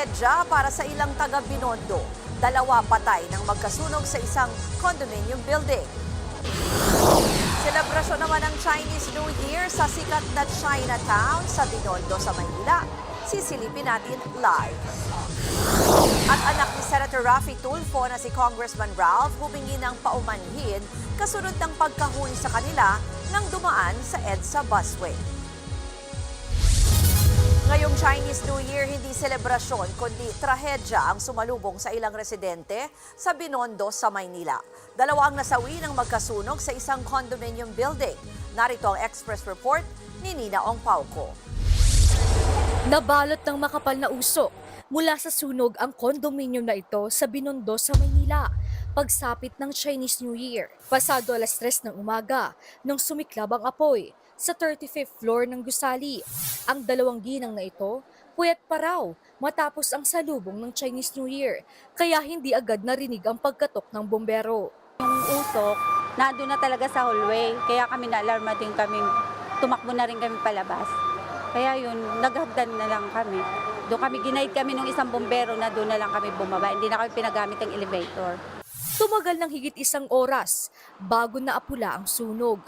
trahedya para sa ilang taga Binondo. Dalawa patay nang magkasunog sa isang condominium building. Selebrasyon naman ng Chinese New Year sa sikat na Chinatown sa Binondo sa Maynila. Sisilipin natin live. At anak ni Senator Raffy Tulfo na si Congressman Ralph humingi ng paumanhin kasunod ng pagkahuli sa kanila nang dumaan sa EDSA busway. Ngayong Chinese New Year, hindi selebrasyon kundi trahedya ang sumalubong sa ilang residente sa Binondo sa Maynila. Dalawa ang nasawi ng magkasunog sa isang condominium building. Narito ang express report ni Nina Ong Pauco. Nabalot ng makapal na usok mula sa sunog ang kondominium na ito sa Binondo sa Maynila pagsapit ng Chinese New Year. Pasado alas 3 ng umaga nung sumiklab ang apoy sa 35th floor ng gusali. Ang dalawang ginang na ito, puyat pa raw matapos ang salubong ng Chinese New Year kaya hindi agad narinig ang pagkatok ng bombero. Yung usok, nandun na talaga sa hallway. Kaya kami na-alarma din kami. Tumakbo na rin kami palabas. Kaya yun, naghagdan na lang kami. Doon kami, ginaid kami nung isang bombero na doon na lang kami bumaba. Hindi na kami pinagamit ang elevator. Tumagal ng higit isang oras bago naapula ang sunog.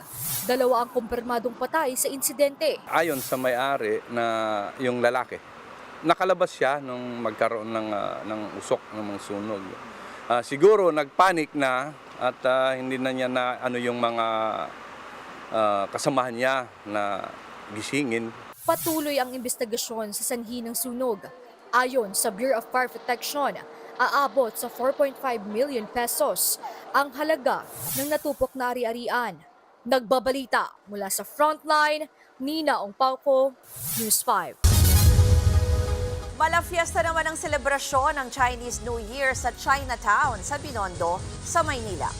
Dalawa ang kumpirmadong patay sa insidente. ayon sa may-ari na yung lalaki, nakalabas siya nung magkaroon ng, ah, ng usok ng mga sunog. Ah, siguro nagpanik na at ah, hindi na niya na ano yung mga ah, kasamahan niya na gisingin. Patuloy ang investigasyon sa sanhi ng sunog. Ayon sa Bureau of Fire Protection, aabot sa 4.5 million pesos ang halaga ng natupok na ari-arian. Nagbabalita mula sa Frontline, Nina Ongpauco, News 5. Malafiesta naman ang selebrasyon ng Chinese New Year sa Chinatown sa Binondo sa Maynila.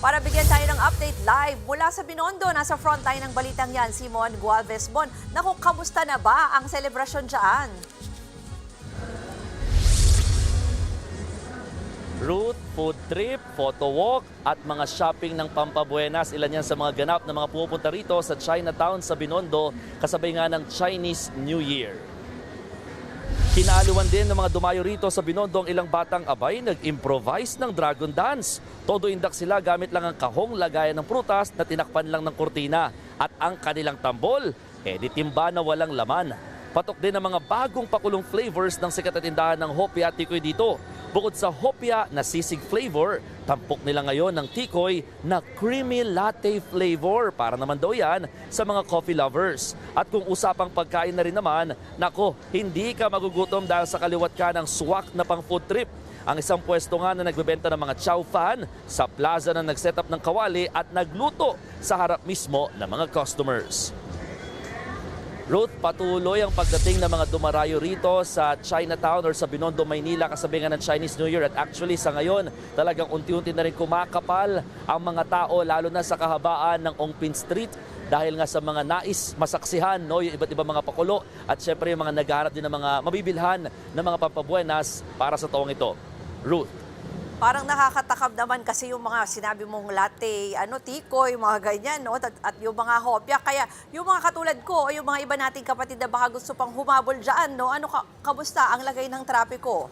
Para bigyan tayo ng update live mula sa Binondo, nasa frontline ng balitang yan, Simon Gualvez Bon. Naku, kamusta na ba ang selebrasyon dyan? Route, food trip, photo walk at mga shopping ng Pampabuenas. Ilan yan sa mga ganap na mga pumupunta rito sa Chinatown sa Binondo kasabay nga ng Chinese New Year. Kinaaluan din ng mga dumayo rito sa Binondo ang ilang batang abay nag-improvise ng dragon dance. Todo indak sila gamit lang ang kahong lagayan ng prutas na tinakpan lang ng kurtina. At ang kanilang tambol, eh di timba na walang laman. Patok din ang mga bagong pakulong flavors ng sikat na tindahan ng Hopia at Tikoy dito. Bukod sa Hopia na sisig flavor, tampok nila ngayon ng Tikoy na creamy latte flavor para naman daw yan sa mga coffee lovers. At kung usapang pagkain na rin naman, nako, hindi ka magugutom dahil sa kaliwat ka ng swak na pang food trip. Ang isang pwesto nga na nagbebenta ng mga chow fan sa plaza na nag-set up ng kawali at nagluto sa harap mismo ng mga customers. Ruth, patuloy ang pagdating ng mga dumarayo rito sa Chinatown or sa Binondo, Maynila kasabay nga ng Chinese New Year. At actually sa ngayon, talagang unti-unti na rin kumakapal ang mga tao lalo na sa kahabaan ng Ongpin Street dahil nga sa mga nais masaksihan, no, yung iba't ibang mga pakulo at syempre yung mga naghahanap din ng mga mabibilhan ng mga pampabuenas para sa taong ito. Ruth. Parang nakakatakam naman kasi yung mga sinabi mong latte, ano, tikoy, mga ganyan, no? At, at yung mga hopya. Kaya yung mga katulad ko o yung mga iba nating kapatid na baka gusto pang humabol dyan, no? Ano, ka, kamusta ang lagay ng trapiko?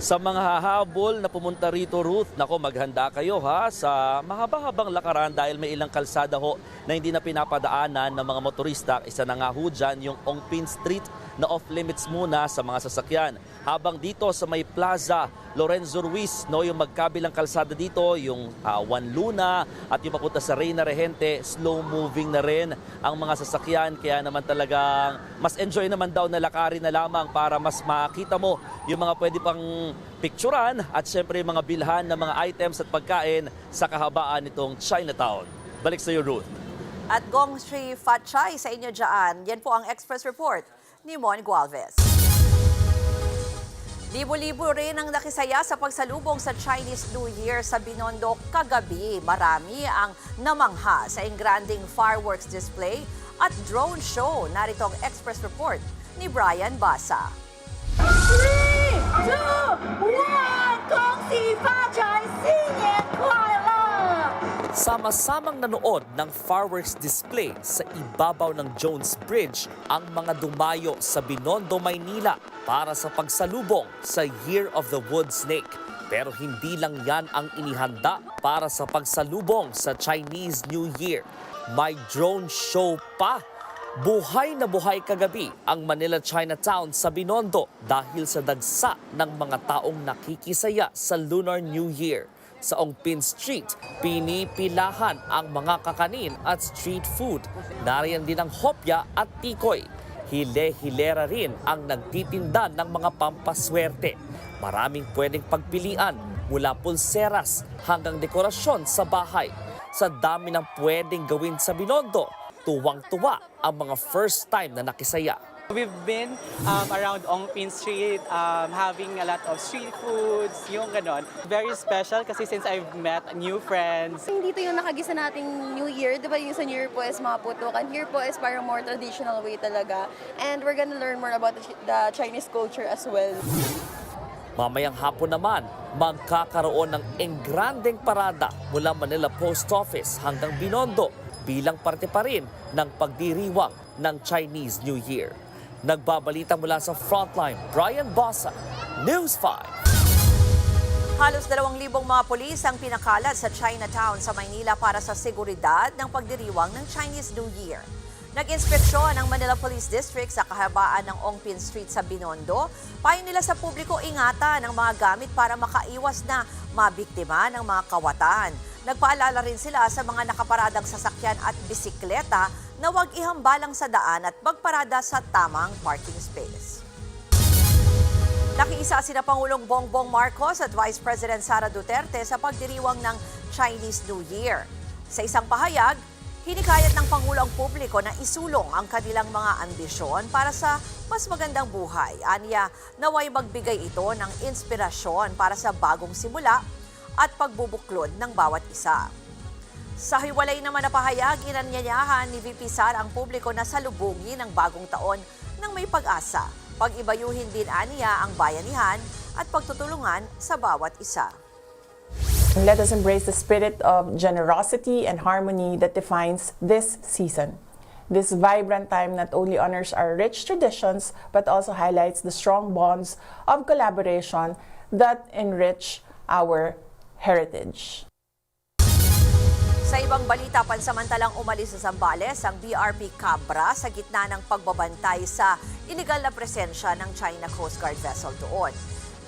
Sa mga hahabol na pumunta rito, Ruth, nako maghanda kayo ha sa mahaba-habang lakaran dahil may ilang kalsada ho na hindi na pinapadaanan ng mga motorista. Isa na nga ho dyan yung Ongpin Street na off-limits muna sa mga sasakyan. Habang dito sa may plaza, Lorenzo Ruiz, no, yung magkabilang kalsada dito, yung Juan Luna at yung papunta sa Reyna Regente, slow-moving na rin ang mga sasakyan. Kaya naman talagang mas enjoy naman daw na lakarin na lamang para mas makita mo yung mga pwede pang picturean at syempre yung mga bilhan ng mga items at pagkain sa kahabaan nitong Chinatown. Balik sa iyo, Ruth. At Gong Sri Fatchay sa inyo dyan. Yan po ang Express Report ni Mon Gualvez. Libo-libo rin ang nakisaya sa pagsalubong sa Chinese New Year sa Binondo kagabi. Marami ang namangha sa engranding fireworks display at drone show. Narito ang Express Report ni Brian Basa. 2, 1, 恭喜发财，新年快乐！ Sama-samang nanood ng fireworks display sa ibabaw ng Jones Bridge ang mga dumayo sa Binondo, Maynila para sa pagsalubong sa Year of the Wood Snake. Pero hindi lang yan ang inihanda para sa pagsalubong sa Chinese New Year. May drone show pa Buhay na buhay kagabi ang Manila Chinatown sa Binondo dahil sa dagsa ng mga taong nakikisaya sa Lunar New Year. Sa Ongpin Street, pinipilahan ang mga kakanin at street food. Nariyan din ang hopya at tikoy. Hile-hilera rin ang nagtitinda ng mga pampaswerte. Maraming pwedeng pagpilian mula pulseras hanggang dekorasyon sa bahay. Sa dami ng pwedeng gawin sa Binondo, tuwang-tuwa ang mga first time na nakisaya. We've been um, around Ongpin Street, um, having a lot of street foods, yung ganon. Very special kasi since I've met new friends, Dito yung nakagisa nating New Year, di ba yung sa New Year po is mga putukan. Here po is parang more traditional way talaga. And we're gonna learn more about the, Chi- the Chinese culture as well. Mamayang hapon naman, magkakaroon ng engrandeng parada mula Manila Post Office hanggang Binondo bilang parte pa rin ng pagdiriwang ng Chinese New Year. Nagbabalita mula sa Frontline, Brian Bossa, News 5. Halos 2,000 mga polis ang pinakalat sa Chinatown sa Maynila para sa seguridad ng pagdiriwang ng Chinese New Year. Nag-inspeksyon ang Manila Police District sa kahabaan ng Ongpin Street sa Binondo. Payo nila sa publiko ingatan ang mga gamit para makaiwas na mabiktima ng mga kawatan. Nagpaalala rin sila sa mga nakaparadang sasakyan at bisikleta na huwag ihambalang sa daan at magparada sa tamang parking space. Nakiisa sina Pangulong Bongbong Marcos at Vice President Sara Duterte sa pagdiriwang ng Chinese New Year. Sa isang pahayag, hinikayat ng Pangulo ang publiko na isulong ang kanilang mga ambisyon para sa mas magandang buhay. Anya, naway magbigay ito ng inspirasyon para sa bagong simula at pagbubuklod ng bawat isa. Sa hiwalay naman na pahayag, inanyanyahan ni VP Sara ang publiko na salubungin ang bagong taon ng may pag-asa. Pag-ibayuhin din aniya ang bayanihan at pagtutulungan sa bawat isa. Let us embrace the spirit of generosity and harmony that defines this season. This vibrant time not only honors our rich traditions but also highlights the strong bonds of collaboration that enrich our heritage. Sa ibang balita, pansamantalang umalis sa Zambales ang BRP Cabra sa gitna ng pagbabantay sa iligal na presensya ng China Coast Guard vessel doon.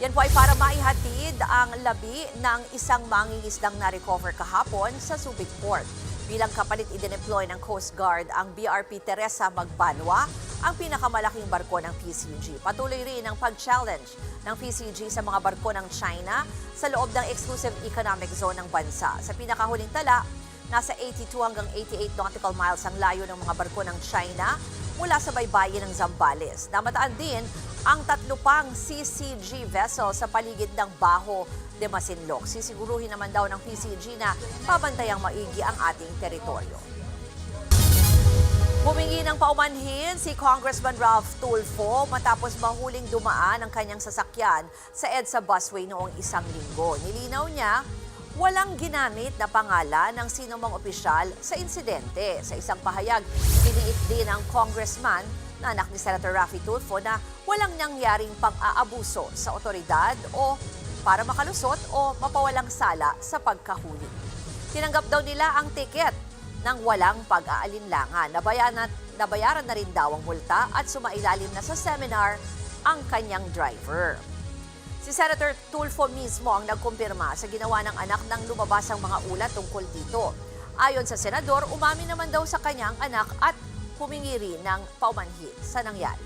Yan po ay para maihatid ang labi ng isang mangingisdang na-recover kahapon sa Subic Port. Bilang kapalit idineploy ng Coast Guard ang BRP Teresa Magbanwa, ang pinakamalaking barko ng PCG. Patuloy rin ang pag-challenge ng PCG sa mga barko ng China sa loob ng exclusive economic zone ng bansa. Sa pinakahuling tala, nasa 82 hanggang 88 nautical miles ang layo ng mga barko ng China mula sa baybayin ng Zambales. Namataan din ang tatlo pang CCG vessel sa paligid ng Baho de Masinloc. Sisiguruhin naman daw ng PCG na pabantayang maigi ang ating teritoryo. Humingi ng paumanhin si Congressman Ralph Tulfo matapos mahuling dumaan ang kanyang sasakyan sa EDSA busway noong isang linggo. Nilinaw niya, walang ginamit na pangalan ng sinumang opisyal sa insidente. Sa isang pahayag, diniit din ang congressman na anak ni Senator Raffy Tulfo na walang nangyaring pang-aabuso sa otoridad o para makalusot o mapawalang sala sa pagkahuli. Tinanggap daw nila ang tiket ng walang pag-aalinlangan. Nabayaran, nabayaran na rin daw ang multa at sumailalim na sa seminar ang kanyang driver. Si Senator Tulfo mismo ang nagkumpirma sa ginawa ng anak ng lumabas ang mga ulat tungkol dito. Ayon sa senador, umamin naman daw sa kanyang anak at humingi rin ng paumanhin sa nangyari.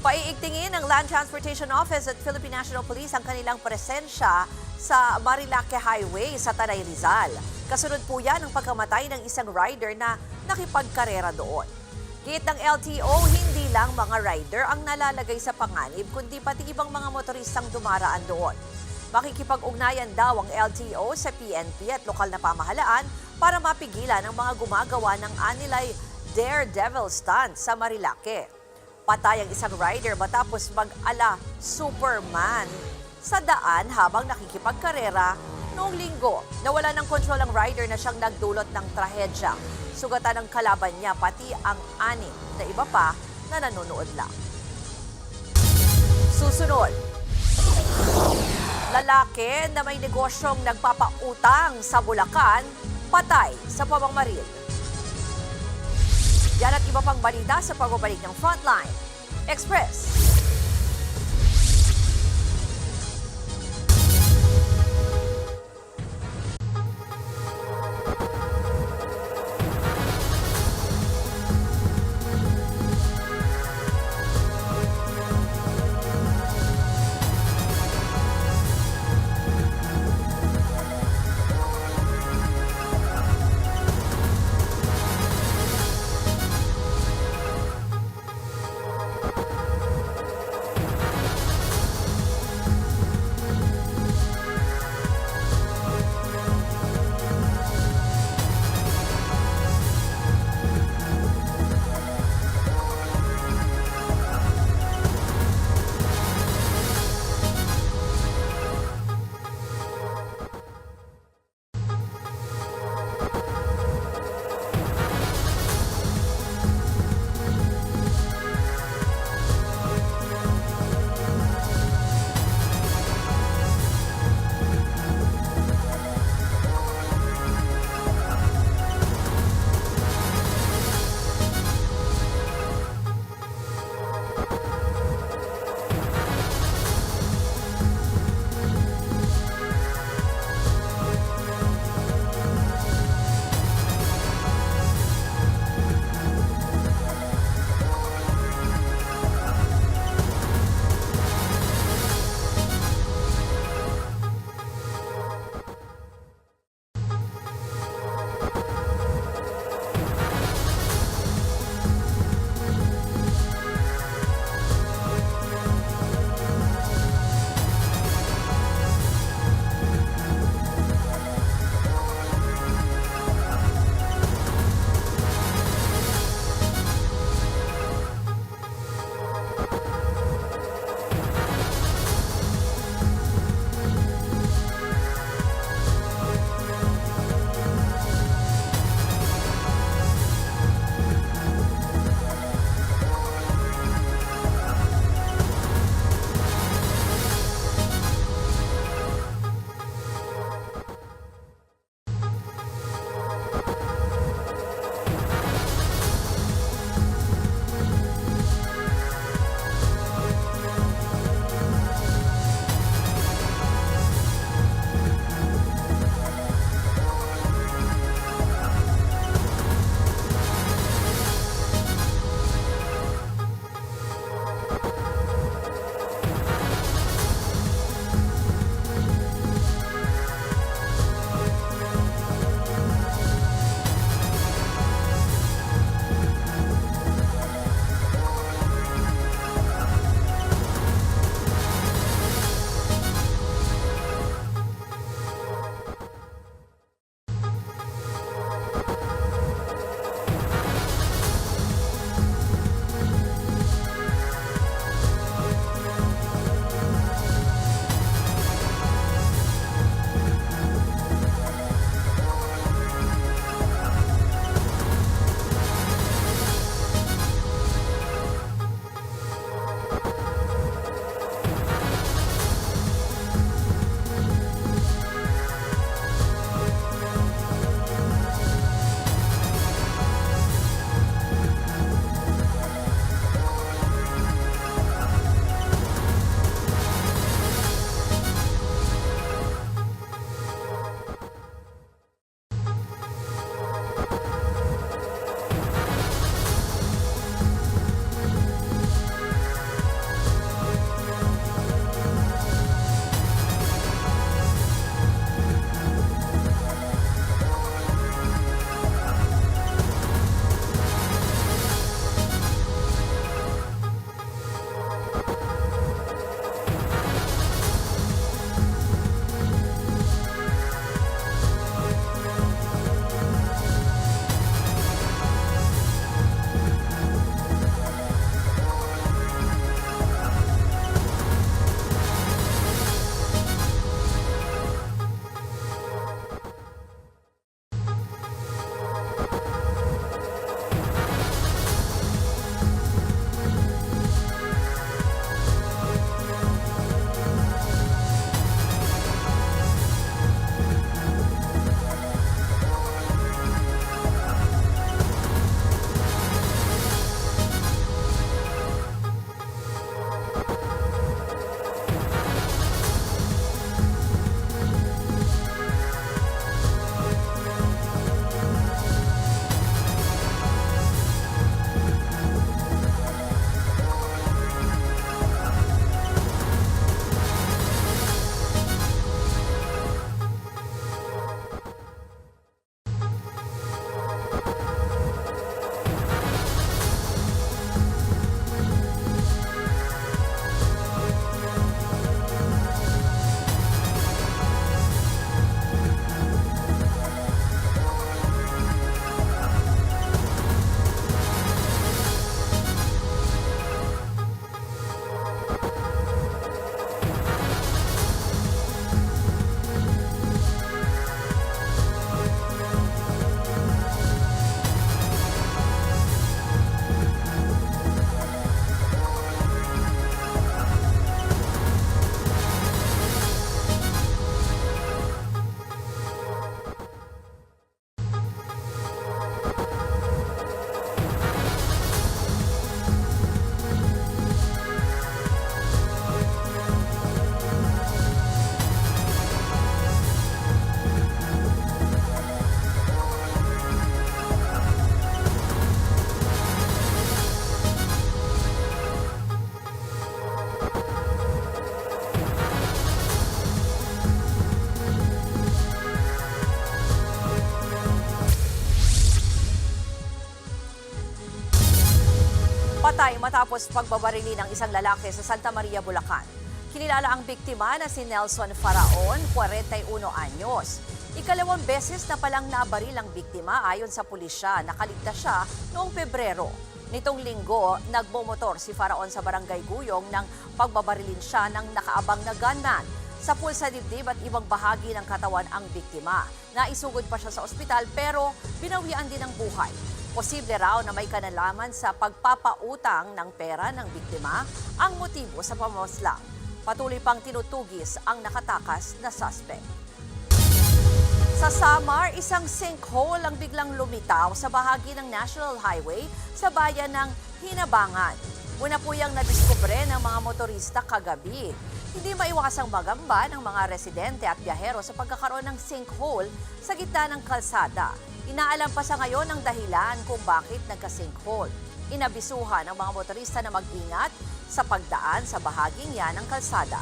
Paiigtingin ng Land Transportation Office at Philippine National Police ang kanilang presensya sa Marilake Highway sa Tanay Rizal. Kasunod po yan ang pagkamatay ng isang rider na nakipagkarera doon. Gate ng LTO, hindi lang mga rider ang nalalagay sa panganib, kundi pati ibang mga motoristang dumaraan doon. Makikipag-ugnayan daw ang LTO sa PNP at lokal na pamahalaan para mapigilan ang mga gumagawa ng anilay daredevil stunt sa Marilake. Patay ang isang rider matapos mag-ala Superman sa daan habang nakikipagkarera Noong linggo, nawala ng kontrol ang rider na siyang nagdulot ng trahedya. Sugatan ng kalaban niya pati ang anim na iba pa na nanonood lang. Susunod, lalaki na may negosyong nagpapautang sa Bulacan, patay sa pamangmaril. Yan at iba pang balita sa pagbabalik ng Frontline Express. Matapos pagbabarili ng isang lalaki sa Santa Maria, Bulacan. Kinilala ang biktima na si Nelson Faraon, 41 anyos. Ikalawang beses na palang nabaril ang biktima ayon sa pulisya. Nakaligtas siya noong Pebrero. Nitong linggo, nagbomotor si Faraon sa barangay Guyong nang pagbabarilin siya ng nakaabang na gunman. Sa pulsa dibdib at ibang bahagi ng katawan ang biktima. Naisugod pa siya sa ospital pero binawian din ang buhay. Posible raw na may kanalaman sa pagpapautang ng pera ng biktima ang motibo sa pamamaslang. Patuloy pang tinutugis ang nakatakas na suspect. Sa Samar, isang sinkhole ang biglang lumitaw sa bahagi ng National Highway sa bayan ng Hinabangan. Una po yung nadiskubre ng mga motorista kagabi. Hindi maiwasang magamba ng mga residente at biyahero sa pagkakaroon ng sinkhole sa gitna ng kalsada. Inaalam pa sa ngayon ang dahilan kung bakit nagka-sinkhole. Inabisuhan ng mga motorista na mag-ingat sa pagdaan sa bahaging yan ng kalsada.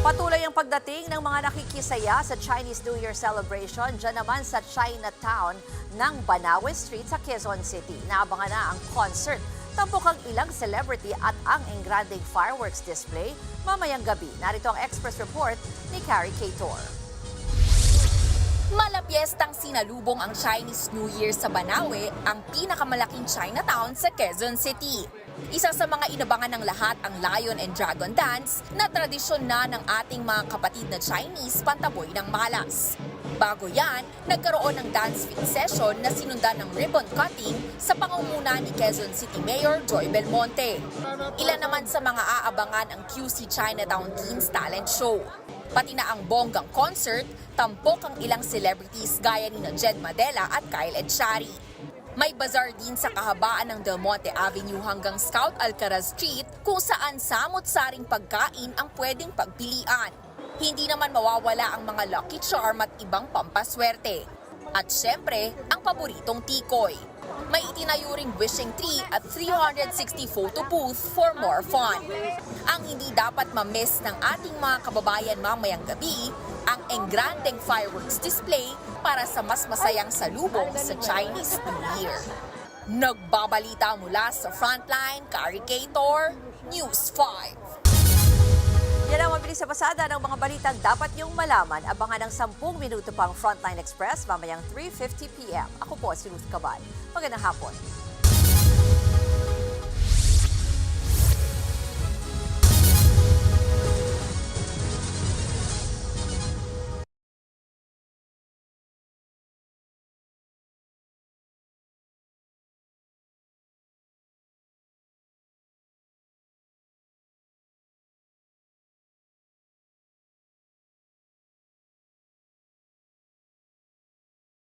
Patuloy ang pagdating ng mga nakikisaya sa Chinese New Year celebration dyan naman sa Chinatown ng Banawe Street sa Quezon City. Naabangan na ang concert, tampok ang ilang celebrity at ang engranding fireworks display mamayang gabi. Narito ang Express Report ni Carrie Cator. Malapiestang sinalubong ang Chinese New Year sa Banawe, ang pinakamalaking Chinatown sa Quezon City. Isa sa mga inabangan ng lahat ang Lion and Dragon Dance na tradisyon na ng ating mga kapatid na Chinese pantaboy ng malas. Bago yan, nagkaroon ng dance fit session na sinundan ng ribbon cutting sa pangunguna ni Quezon City Mayor Joy Belmonte. Ilan naman sa mga aabangan ang QC Chinatown Teens Talent Show. Pati na ang bonggang concert, tampok ang ilang celebrities gaya ni Jed Madela at Kyle Edchari. May bazaar din sa kahabaan ng Del Monte Avenue hanggang Scout Alcaraz Street kung saan samot-saring pagkain ang pwedeng pagpilian. Hindi naman mawawala ang mga lucky charm at ibang pampaswerte. At syempre, ang paboritong tikoy. May itinayuring wishing tree at 360 photo booth for more fun. Ang hindi dapat ma-miss ng ating mga kababayan mamayang gabi, ang engrandeng fireworks display para sa mas masayang salubong sa Chinese New Year. Nagbabalita mula sa Frontline, Caricator, News 5. Yan ang mabilis sa pasada ng mga balitang dapat niyong malaman. Abangan ng 10 minuto pang Frontline Express mamayang 3.50pm. Ako po si Ruth Cabal. Magandang hapon.